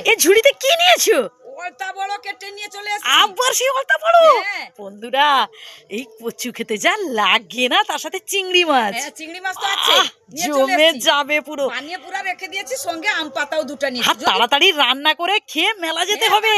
এ ঝুড়িতে কি নিয়েছো? অলতা বড় কেটে নিয়ে চলে এসেছি। আবার সেই অলতা বড়? হ্যাঁ। বন্ধুরা এই কচু খেতে যা লাগে না তার সাথে চিংড়ি মাছ। হ্যাঁ চিংড়ি মাছ তো আছে। জমে যাবে পুরো। বানিয়ে পুরো রেখে দিয়েছি সঙ্গে আম পাতাও দুটো নিয়েছি আর তাড়াতাড়ি রান্না করে খেয়ে মেলা যেতে হ্যাঁ, হবে।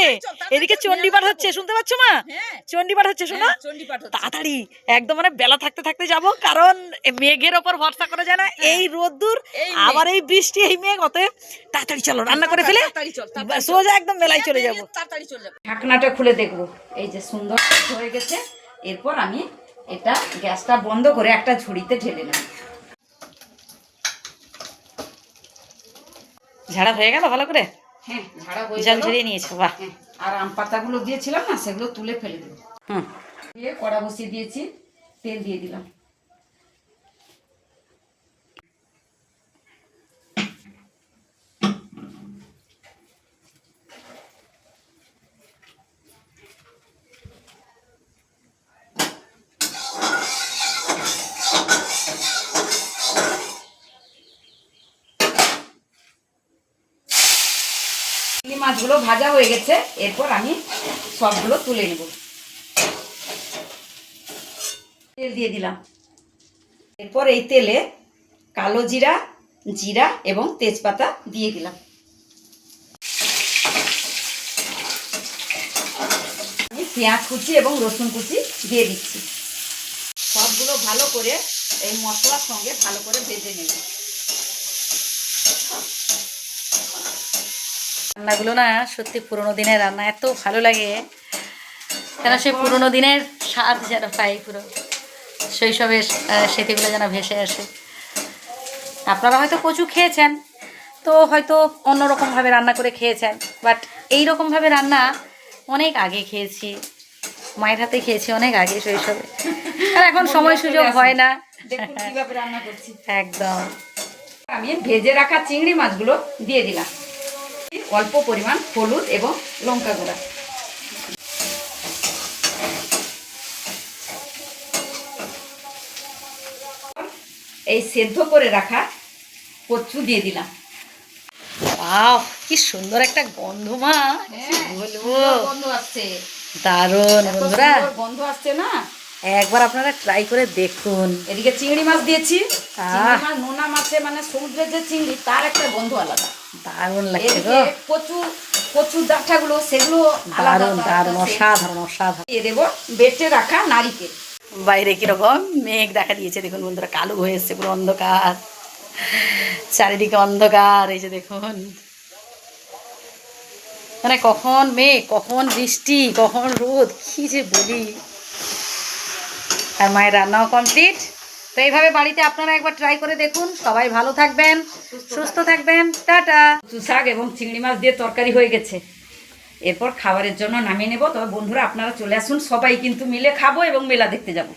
এদিকে চণ্ডীপাঠ হচ্ছে শুনতে পাচ্ছ মা? হ্যাঁ। চণ্ডীপাঠ হচ্ছে শোনা। হ্যাঁ, তাড়াতাড়ি একদম মানে বেলা থাকতে থাকতে যাব কারণ মেঘের ওপর ভরসা করা যায় না। এই রোদ্দুর হ্যাঁ। আবার এই বৃষ্টি এই মেঘ অতএব তাড়াতাড়ি চলো রান্না করে ফেলে। চল, সোজা একদম মেলায় চলে হ্যাঁ, যাব। তাড়াতাড়ি চলে যাব। ঢাকনাটা খুলে দেখব। এই যে সুন্দর হয়ে গেছে। এরপর আমি এটা গ্যাসটা বন্ধ করে একটা ঝুড়িতে ঢেলে নেব। ঝাড়া হয়ে গেল ভালো করে? হ্যাঁ ঝাড়া হয়ে জল। ঝরিয়ে নিয়েছো বাহ। হ্যাঁ, আর আম পাতাগুলো দিয়েছিলাম না সেগুলো তুলে ফেলে দেবো। হুম। দিয়ে কড়া বসিয়ে দিয়েছি তেল দিয়ে দিলাম। মাছগুলো ভাজা হয়ে গেছে, এরপর আমি সবগুলো তুলে নেব। তেল দিয়ে দিলাম। এরপর এই তেলে কালো জিরা জিরা এবং তেজপাতা দিয়ে দিলাম। আমি পেঁয়াজ কুচি এবং রসুন কুচি দিয়ে দিচ্ছি। সবগুলো ভালো করে এই মশলার সঙ্গে ভালো করে ভেজে নেব। রান্নাগুলো না সত্যি পুরোনো দিনের রান্না এত ভালো লাগে। কেন সেই পুরোনো দিনের স্বাদ যেন পাই পুরো শৈশবের স্মৃতিগুলো যেন ভেসে আসে। আপনারা হয়তো কচু খেয়েছেন তো হয়তো অন্যরকমভাবে রান্না করে খেয়েছেন বাট এই রকমভাবে রান্না অনেক আগে খেয়েছি মায়ের হাতে খেয়েছি অনেক আগে শৈশবে। আর এখন সময় সুযোগ হয় না। রান্না করছি। একদম। আমি ভেজে রাখা চিংড়ি মাছগুলো দিয়ে দিলাম। অল্প পরিমাণ হলুদ এবং লঙ্কা গুঁড়া। এই সেদ্ধ করে রাখা কচু দিয়ে দিলাম। কি সুন্দর একটা গন্ধ মা কি বলব? গন্ধ আসছে। দারুণ বন্ধুরা। গন্ধ আসছে না? একবার আপনারা ট্রাই করে দেখুন। এদিকে চিংড়ি মাছ দিয়েছি। নোনা মাছে মানে সমুদ্রের যে চিংড়ি তার একটা গন্ধ আলাদা। দারুণ লাগছে গো। কচু কচুর ডাঁটাগুলো সেগুলো দারুণ দারুণ। অসাধারণ অসাধারণ। দিয়ে দেবো বেটে রাখা নারিকেল। বাইরে কীরকম মেঘ দেখা দিয়েছে দেখুন বন্ধুরা কালো হয়ে এসছে পুরো অন্ধকার। চারিদিকে অন্ধকার এই যে দেখুন। মানে কখন মেঘ কখন বৃষ্টি কখন রোদ কি যে বলি। আর মায়ের রান্নাও কমপ্লিট তো এইভাবে বাড়িতে আপনারা একবার ট্রাই করে দেখুন। সবাই ভালো থাকবেন, সুস্থ থাকবেন। টাটা। শাক এবং চিংড়ি মাছ দিয়ে তরকারি হয়ে গেছে। এরপর খাবারের জন্য নামিয়ে নেব। তবে বন্ধুরা, আপনারা চলে আসুন। সবাই কিন্তু মিলে খাব এবং মেলা দেখতে যাব।